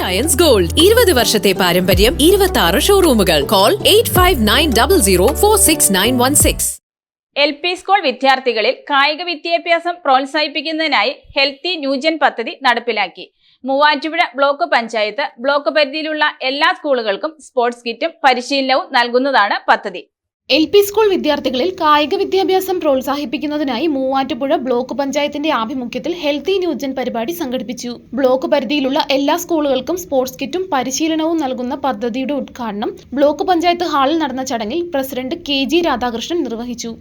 Ions gold ഇരുപത് വർഷത്തെ പാരമ്പര്യം ഇരുപത്തി ആറ് ഷോറൂമുകൾ call eight five nine double zero four six nine one six L P school വിദ്യാർത്ഥികളിൽ കായിക വിദ്യാഭ്യാസം പ്രോത്സാഹിപ്പിക്കുന്നതിനായി ഹെൽത്തി ന്യൂജൻ പദ്ധതി നടപ്പിലാക്കി. മൂവാറ്റുപുഴ ബ്ലോക്ക് പഞ്ചായത്ത് ബ്ലോക്ക് പരിധിയിലുള്ള എല്ലാ സ്കൂളുകൾക്കും സ്പോർട്സ് കിറ്റും പരിശീലനവും നൽകുന്നതാണ് പദ്ധതി. എൽ പി സ്കൂൾ വിദ്യാർത്ഥികളിൽ കായിക വിദ്യാഭ്യാസം പ്രോത്സാഹിപ്പിക്കുന്നതിനായി മൂവാറ്റുപുഴ ബ്ലോക്ക് പഞ്ചായത്തിന്റെ ആഭിമുഖ്യത്തിൽ ഹെൽത്തി ന്യൂജൻ പരിപാടി സംഘടിപ്പിച്ചു. ബ്ലോക്ക് പരിധിയിലുള്ള എല്ലാ സ്കൂളുകൾക്കും സ്പോർട്സ് കിറ്റും പരിശീലനവും നൽകുന്ന പദ്ധതിയുടെ ഉദ്ഘാടനം ബ്ലോക്ക് പഞ്ചായത്ത് ഹാളിൽ നടന്ന ചടങ്ങിൽ പ്രസിഡന്റ് കെ ജി രാധാകൃഷ്ണൻ നിർവഹിച്ചു.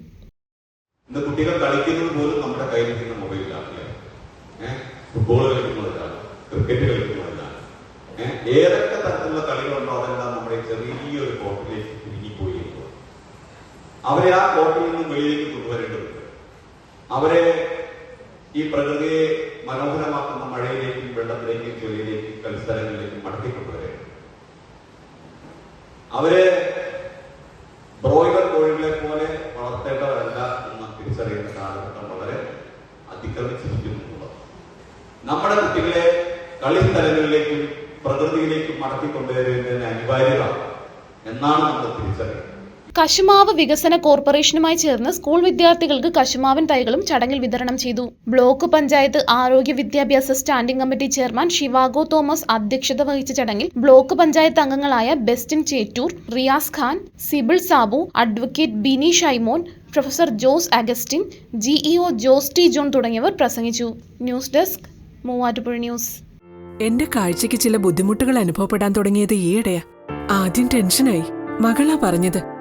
ഏതൊക്കെ തരത്തിലുള്ള കളികളുണ്ടോ അതെല്ലാം നമ്മുടെ ചെറിയൊരു ചുരുങ്ങിപ്പോയി എന്നുള്ളത്. അവരെ ആ കോട്ടിൽ നിന്നും വെളിയിലേക്ക് കൊണ്ടുവരേണ്ടതുണ്ട്. അവരെ ഈ പ്രകൃതിയെ മനോഹരമാക്കുന്ന മഴയിലേക്കും വെള്ളത്തിലേക്കും ചൊല്ലിയിലേക്കും കളിസ്ഥലങ്ങളിലേക്കും മടക്കിക്കൊണ്ടുവരേണ്ടത് അവരെ ബ്രോയിലർ കോഴികളെ പോലെ വളർത്തേണ്ടവരല്ല എന്ന് തിരിച്ചറിയുന്ന കാലഘട്ടം വളരെ അതിക്രമിച്ചിരിക്കുന്നുള്ളത് നമ്മുടെ കുട്ടികളെ കളിസ്ഥലങ്ങളിലേക്കും പ്രകൃതിയിലേക്കും മടക്കിക്കൊണ്ടുവരേണ്ടതിന് അനിവാര്യത എന്നാണ് നമ്മൾ തിരിച്ചറിയുന്നത് കശുമാവ് വികസന കോർപ്പറേഷനുമായി ചേർന്ന് സ്കൂൾ വിദ്യാർത്ഥികൾക്ക് കശുമാവൻ തൈകളും ചടങ്ങിൽ വിതരണം ചെയ്തു. ബ്ലോക്ക് പഞ്ചായത്ത് ആരോഗ്യ വിദ്യാഭ്യാസ സ്റ്റാൻഡിംഗ് കമ്മിറ്റി ചെയർമാൻ ശിവാഗോ തോമസ് അധ്യക്ഷത വഹിച്ച ചടങ്ങിൽ ബ്ലോക്ക് പഞ്ചായത്ത് അംഗങ്ങളായ Bestin Chettoor Riyas Khan Sibil Sabu advocate Bini Shaimon professor Jose Augustine GEO Jose T John തുടങ്ങിയവർ പ്രസംഗിച്ചു. News desk Muvattupuzha news. എന്റെ കാഴ്ചയ്ക്ക് ചില ബുദ്ധിമുട്ടുകൾ അനുഭവപ്പെടാൻ തുടങ്ങിയത് ഈയിടെയാ. ആദ്യം ടെൻഷനായി. മകളാ പറഞ്ഞത്.